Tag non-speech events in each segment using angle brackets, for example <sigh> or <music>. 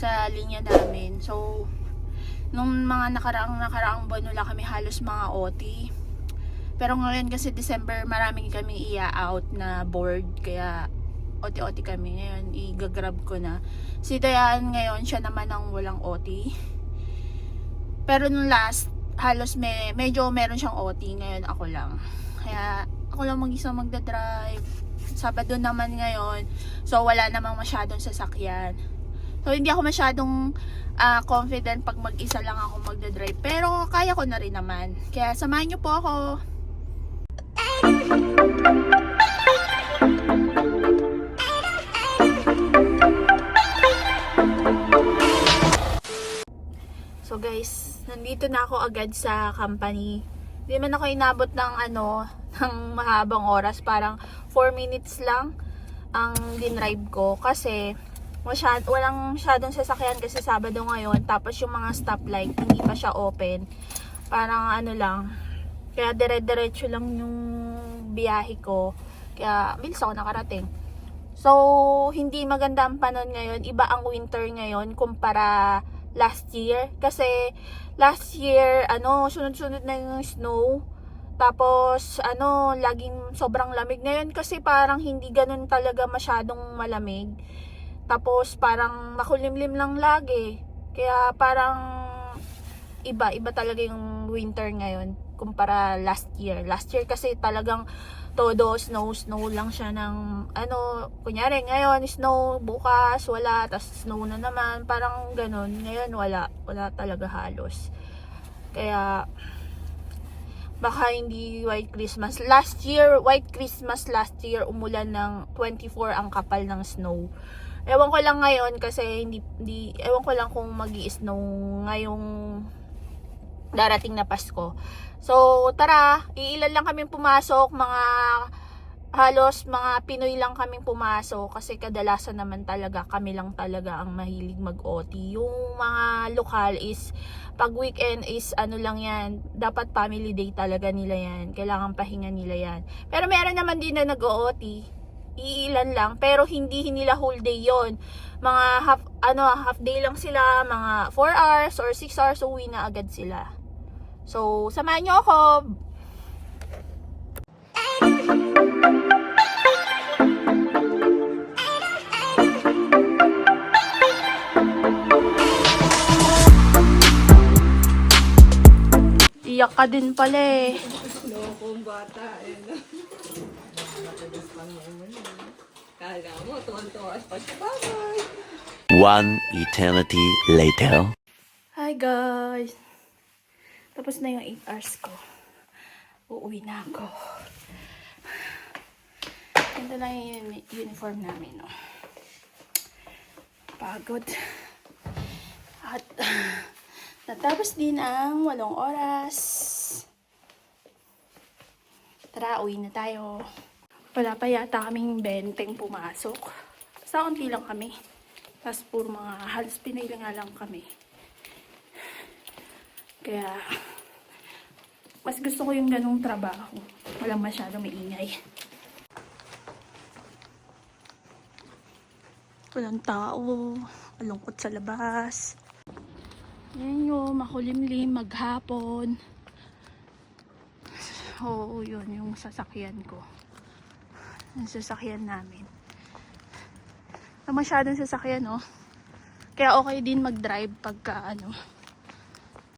sa linya namin. So, nung mga nakaraang nakaraang buwan wala kami halos mga OT. Pero ngayon kasi December marami kami iya-out na board kaya OT-OT kami ngayon i-grab ko na. Si Dayan ngayon siya naman ang walang OT. Pero nung last halos may, medyo meron siyang OT ngayon ako lang. Kaya ako lang mag-isa magda-drive. Sabado naman ngayon. So wala namang masyadong sasakyan. So hindi ako masyadong ah, confident pag mag-isa lang ako magda-drive. Pero kaya ko na rin naman. Kaya samahan niyo po ako. So guys, nandito na ako agad sa company. Hindi man ako inabot ng ano, ng mahabang oras. Parang 4 minutes lang ang dinrive ko. Kasi masyad, walang masyadong sasakyan kasi Sabado ngayon. Tapos yung mga stoplight, hindi pa siya open. Parang ano lang. Kaya dire-diretso lang yung biyahe ko. Kaya bilis ako nakarating. So, hindi maganda ang panon ngayon. Iba ang winter ngayon kumpara last year. Kasi last year, ano, sunod-sunod na yung snow. Tapos, ano, laging sobrang lamig. Ngayon kasi parang hindi ganun talaga masyadong malamig. Tapos, parang makulimlim lang lagi. Kaya parang iba, iba talaga yung winter ngayon kumpara last year. Last year kasi talagang todo snow, snow lang siya ng ano, kunyari ngayon snow, bukas wala, tas snow na naman, parang ganun. Ngayon wala, wala talaga halos. Kaya baka hindi white Christmas. Last year, white Christmas last year, umulan ng 24 ang kapal ng snow. Ewan ko lang ngayon kasi hindi, hindi ewan ko lang kung mag snow ngayong darating na Pasko. So, tara, iilan lang kami pumasok, mga halos mga Pinoy lang kaming pumasok kasi kadalasan naman talaga kami lang talaga ang mahilig mag-OT. Yung mga lokal is pag weekend is ano lang yan, dapat family day talaga nila yan. Kailangan pahinga nila yan. Pero meron naman din na nag-OT. Iilan lang, pero hindi nila whole day yon Mga half, ano, half day lang sila, mga 4 hours or 6 hours uwi na agad sila. So, samahan nyo ako. Iyak ka din pala eh. Lokong bata, eh. Kala mo, tuwan-tuwa pa siya. Bye-bye! One eternity later. Hi guys! Tapos na yung 8 hours ko. Uuwi na ako. Ganda na yung uni- uniform namin, no? Pagod. At <sighs> natapos din ang walong oras. Tara, uwi na tayo. Wala pa yata kaming benteng pumasok. Sa konti lang kami. Tapos puro mga halos lang nga lang kami. Kaya, mas gusto ko yung ganong trabaho. Walang masyadong maingay. Walang tao. Malungkot sa labas. Yun, makulimlim, maghapon. Oo, yun, yung sasakyan ko. Yung sasakyan namin. Wala masyadong sasakyan, no? Kaya okay din mag-drive pagka, ano,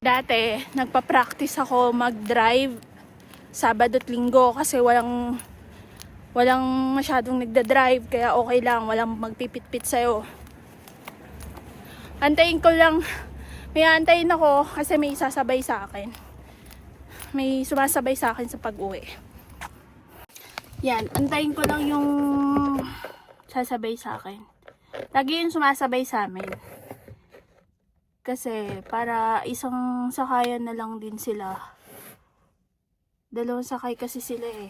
Dati, nagpa-practice ako mag-drive Sabado at Linggo kasi walang walang masyadong nagda-drive kaya okay lang, walang magpipit-pit sa'yo. Antayin ko lang, may antayin ako kasi may sasabay sa akin. May sumasabay sa akin sa pag-uwi. Yan, antayin ko lang yung sasabay sa akin. Lagi yung sumasabay sa amin. Kasi para isang sakayan na lang din sila. Dalawang sakay kasi sila eh.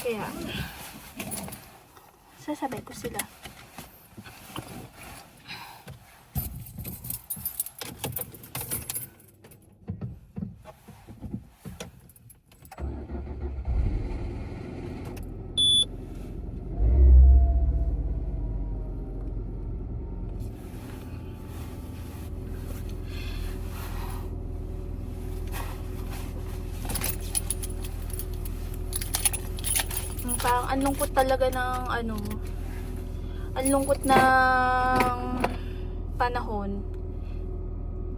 Kaya sasabay ko sila. Parang ang lungkot talaga ng ano, ang lungkot ng panahon.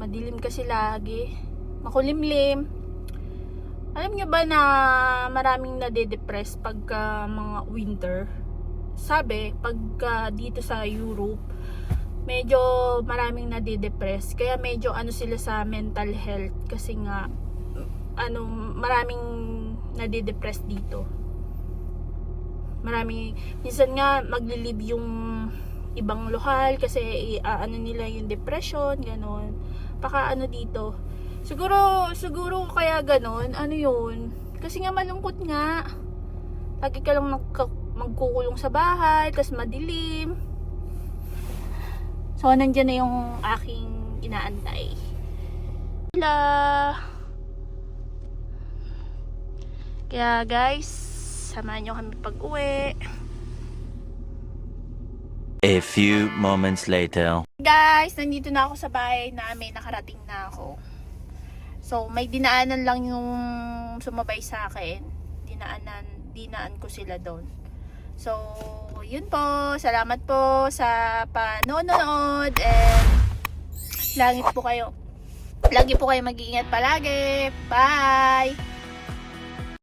Madilim kasi lagi. Makulimlim. Alam nyo ba na maraming nade-depress pagka mga winter? Sabi, pagka dito sa Europe, medyo maraming nade-depress. Kaya medyo ano sila sa mental health kasi nga ano, maraming nade-depress dito. Maraming, minsan nga maglilib yung ibang lokal kasi ah, ano nila yung depression, ganon. Paka ano dito. Siguro, siguro kaya ganon, ano yun. Kasi nga malungkot nga. Lagi ka lang nagka- magkukulong sa bahay, tas madilim. So, nandyan na yung aking inaantay. Hello! Kaya guys, samahan nyo kami pag uwi. A few moments later. Guys, nandito na ako sa bahay namin. Nakarating na ako. So, may dinaanan lang yung sumabay sa akin. Dinaanan, dinaan ko sila doon. So, yun po. Salamat po sa panonood. And, langit po kayo. Lagi po kayo mag-iingat palagi. Bye!